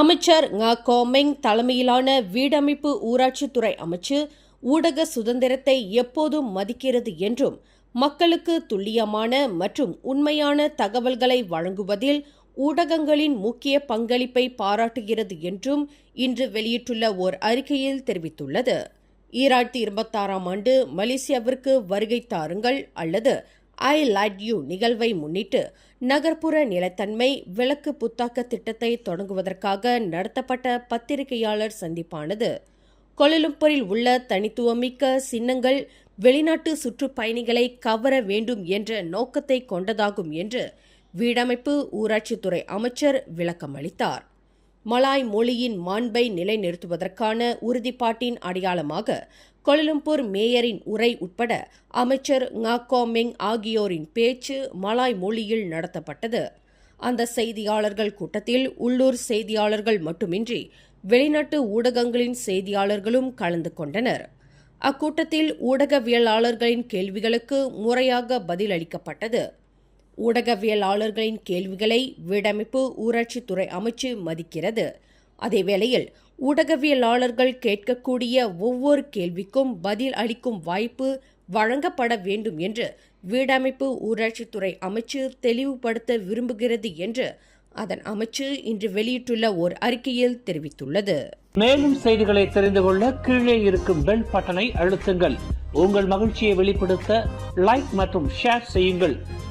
அமைச்சர் ங கோமெங் தலைமையிலான வீடமைப்பு ஊராட்சித்துறை அமைச்சு ஊடக சுதந்திரத்தை எப்போதும் மதிக்கிறது என்றும் மக்களுக்கு துல்லியமான மற்றும் உண்மையான தகவல்களை வழங்குவதில் ஊடகங்களின் முக்கிய பங்களிப்பை பாராட்டுகிறது என்றும் இன்று வெளியிட்டுள்ள ஓர் அறிக்கையில் தெரிவித்துள்ளது. ஈராயிரத்தி இருபத்தாறாம் ஆண்டு மலேசியாவிற்கு வருகை தாருங்கள் அல்லது ஐ லட் யூ நிகழ்வை முன்னிட்டு நகர்ப்புற நிலத்தன்மை விளக்கு புத்தாக்க திட்டத்தை தொடங்குவதற்காக நடத்தப்பட்ட பத்திரிகையாளர் சந்திப்பானது. கொலலும்பூரில் உள்ள தனித்துவமிக்க சின்னங்கள் வெளிநாட்டு சுற்றுப்பயணிகளை கவர வேண்டும் என்ற நோக்கத்தை கொண்டதாகும் என்று வீடமைப்பு ஊராட்சித்துறை அமைச்சர் விளக்கமளித்தார். மலாய் மொழியின் மாண்பை நிலைநிறுத்துவதற்கான உறுதிப்பாட்டின் அடையாளமாக கொலலம்பூர் மேயரின் உரை உட்பட அமைச்சர் ngா ஆகியோரின் பேச்சு மலாய் மொழியில் நடத்தப்பட்டது. அந்த செய்தியாளர்கள் கூட்டத்தில் உள்ளூர் செய்தியாளர்கள் மட்டுமின்றி வெளிநாட்டு ஊடகங்களின் செய்தியாளர்களும் கலந்து கொண்டனர். அக்கூட்டத்தில் ஊடகவியலாளர்களின் கேள்விகளுக்கு முறையாக பதிலளிக்கப்பட்டது. ஊடகவியலாளர்களின் கேள்விகளை வீடமைப்பு ஊராட்சித்துறை அமைச்சு மதிக்கிறது. அதேவேளையில் ஊடகவியலாளர்கள் கேட்கக்கூடிய ஒவ்வொரு கேள்விக்கும் பதில் அளிக்கும் வாய்ப்பு வழங்கப்பட வேண்டும் என்று வீடமைப்பு ஊராட்சித்துறை அமைச்சு தெளிவுபடுத்த விரும்புகிறது என்று அதன் அமைச்சு இன்று வெளியிட்டுள்ள ஒரு அறிக்கையில் தெரிவித்துள்ளது. மேலும் செய்திகளை தெரிந்து கொள்ள கீழே இருக்கும் பெல் பட்டனை அழுத்துங்கள். உங்கள் மகிழ்ச்சியை வெளிப்படுத்த லைக் மற்றும் ஷேர் செய்யுங்கள்.